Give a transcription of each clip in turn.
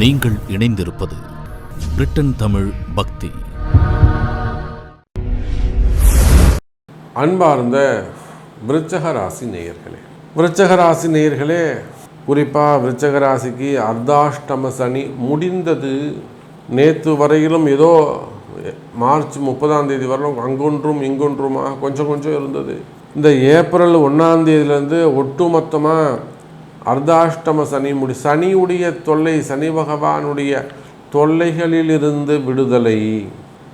நீங்கள் இணைந்திருப்பது பிரிட்டன் தமிழ் பக்தி. அன்பார்ந்த விருச்சக ராசி நேயர்களே விருச்சக ராசி நேயர்களே குறிப்பாக விருச்சக ராசிக்கு அர்த்தாஷ்டம சனி முடிந்தது. நேற்று வரையிலும் ஏதோ மார்ச் முப்பதாம் தேதி வரலும் அங்கொன்றும் இங்கொன்றுமாக கொஞ்சம் கொஞ்சம் இருந்தது. இந்த ஏப்ரல் ஒன்றாம் தேதியிலேருந்து ஒட்டுமொத்தமாக அர்த்தாஷ்டம சனி முடி சனியுடைய தொல்லை சனி பகவானுடைய தொல்லைகளிலிருந்து விடுதலை.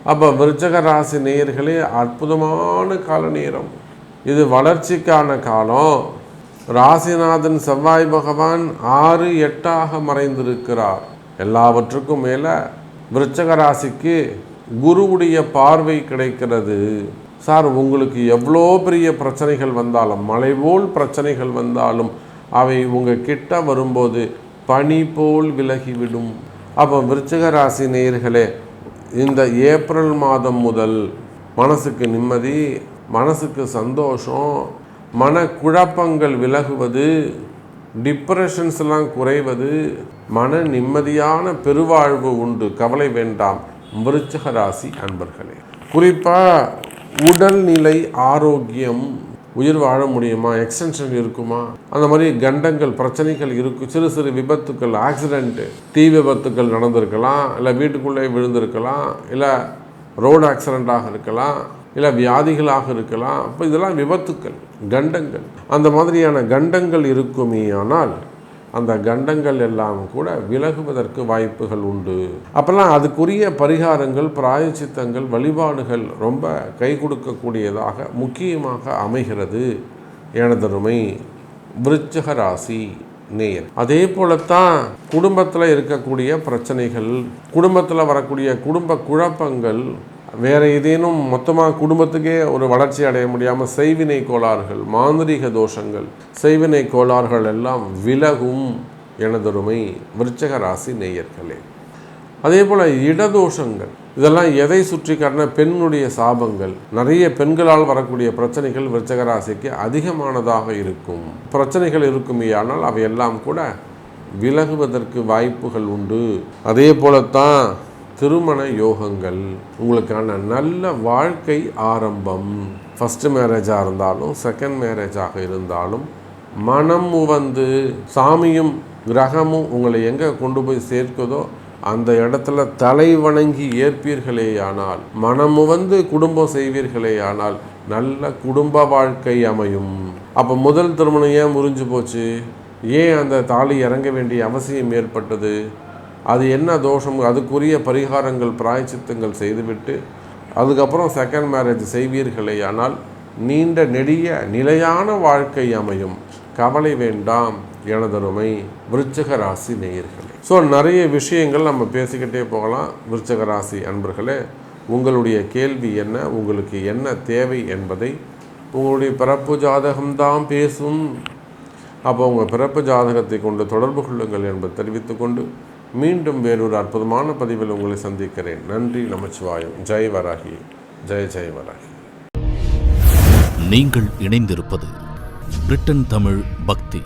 அப்போ விருச்சக ராசி நேயர்களே அற்புதமான கால நேரம். இது வளர்ச்சிக்கான காலம். ராசிநாதன் செவ்வாய் பகவான் ஆறு எட்டாக மறைந்திருக்கிறார். எல்லாவற்றுக்கும் மேலே விருச்சக ராசிக்கு குருவுடைய பார்வை கிடைக்கிறது. சார் உங்களுக்கு எவ்வளோ பெரிய பிரச்சனைகள் வந்தாலும் மலைபோல் பிரச்சனைகள் வந்தாலும் அவை உங்கள் கிட்ட வரும்போது பனி போல் விலகிவிடும். அப்போ விருச்சிக ராசி நேயர்களே இந்த ஏப்ரல் மாதம் முதல் மனசுக்கு நிம்மதி மனசுக்கு சந்தோஷம் மன குழப்பங்கள் விலகுவது டிப்ரெஷன்ஸ் எல்லாம் குறைவது மன நிம்மதியான பெருவாழ்வு உண்டு. கவலை வேண்டாம். விருச்சிக ராசி அன்பர்களே குறிப்பாக உடல்நிலை ஆரோக்கியம் உயிர் வாழ முடியுமா? எக்ஸ்டென்ஷன் இருக்குமா? அந்த மாதிரி கண்டங்கள் பிரச்சனைகள் இருக்கும் சிறு சிறு விபத்துக்கள் ஆக்சிடெண்ட்டு தீ விபத்துக்கள் நடந்திருக்கலாம் இல்லை வீட்டுக்குள்ளே விழுந்திருக்கலாம் இல்லை ரோடு ஆக்சிடெண்ட்டாக இருக்கலாம் இல்லை வியாதிகளாக இருக்கலாம். அப்போ இதெல்லாம் விபத்துக்கள் கண்டங்கள். அந்த மாதிரியான கண்டங்கள் இருக்குமே ஆனால் அந்த கண்டங்கள் எல்லாம் கூட விலகுவதற்கு வாய்ப்புகள் உண்டு. அப்போல்லாம் அதுக்குரிய பரிகாரங்கள் பிராயச்சித்தங்கள் வழிபாடுகள் ரொம்ப கை கொடுக்கக்கூடியதாக முக்கியமாக அமைகிறது. எனதருமை விருச்சக ராசி நேயர். அதே போலத்தான் குடும்பத்தில் இருக்கக்கூடிய பிரச்சனைகள் குடும்பத்தில் வரக்கூடிய குடும்ப குழப்பங்கள் வேறு ஏதேனும் மொத்தமாக குடும்பத்துக்கே ஒரு வளர்ச்சி அடைய முடியாமல் செய்வினை கோளாறுகள் மாந்திரீக தோஷங்கள் செய்வினை கோளாறுகள் எல்லாம் விலகும் எனதொருமை விருச்சக ராசி நேயர்களே. அதே போல் இடதோஷங்கள் இதெல்லாம் எதை சுற்றி காட்டின பெண்ணுடைய சாபங்கள். நிறைய பெண்களால் வரக்கூடிய பிரச்சனைகள் விருச்சக ராசிக்கு அதிகமானதாக இருக்கும். பிரச்சனைகள் இருக்குமேயானால் அவையெல்லாம் கூட விலகுவதற்கு வாய்ப்புகள் உண்டு. அதே போலத்தான் திருமண யோகங்கள் உங்களுக்கான நல்ல வாழ்க்கை ஆரம்பம் ஃபஸ்ட்டு மேரேஜாக இருந்தாலும் செகண்ட் மேரேஜாக இருந்தாலும் மனம் வந்து சாமியும் கிரகமும் உங்களை எங்கே கொண்டு போய் சேர்க்குதோ அந்த இடத்துல தலை வணங்கி ஏற்பீர்களேயானால் மனம் வந்து குடும்பம் செய்வீர்களேயானால் நல்ல குடும்ப வாழ்க்கை அமையும். அப்போ முதல் திருமணம் ஏன் முறிஞ்சு போச்சு? ஏன் அந்த தாலி இறங்க வேண்டிய அவசியம் ஏற்பட்டது? அது என்ன தோஷம்? அதுக்குரிய பரிகாரங்கள் பிராயச்சித்தங்கள் செய்துவிட்டு அதுக்கப்புறம் செகண்ட் மேரேஜ் செய்வீர்களே ஆனால் நீண்ட நெடிய நிலையான வாழ்க்கை அமையும். கவலை வேண்டாம் எனதருமை விருச்சக ராசி நேயர்களே. ஸோ நிறைய விஷயங்கள் நம்ம பேசிக்கிட்டே போகலாம். விருச்சக ராசி அன்பர்களே உங்களுடைய கேள்வி என்ன? உங்களுக்கு என்ன தேவை என்பதை உங்களுடைய பிறப்பு ஜாதகம்தான் பேசும். அப்போ உங்கள் பிறப்பு ஜாதகத்தை கொண்டு தொடர்பு கொள்ளுங்கள் என்பதை தெரிவித்துக்கொண்டு மீண்டும் வேறொரு அற்புதமான பதிவில் உங்களை சந்திக்கிறேன். நன்றி நமச்சிவாயம். ஜெய் வராகி. ஜெய் ஜெய் வராகி. நீங்கள் இணைந்திருப்பது பிரிட்டன் தமிழ் பக்தி.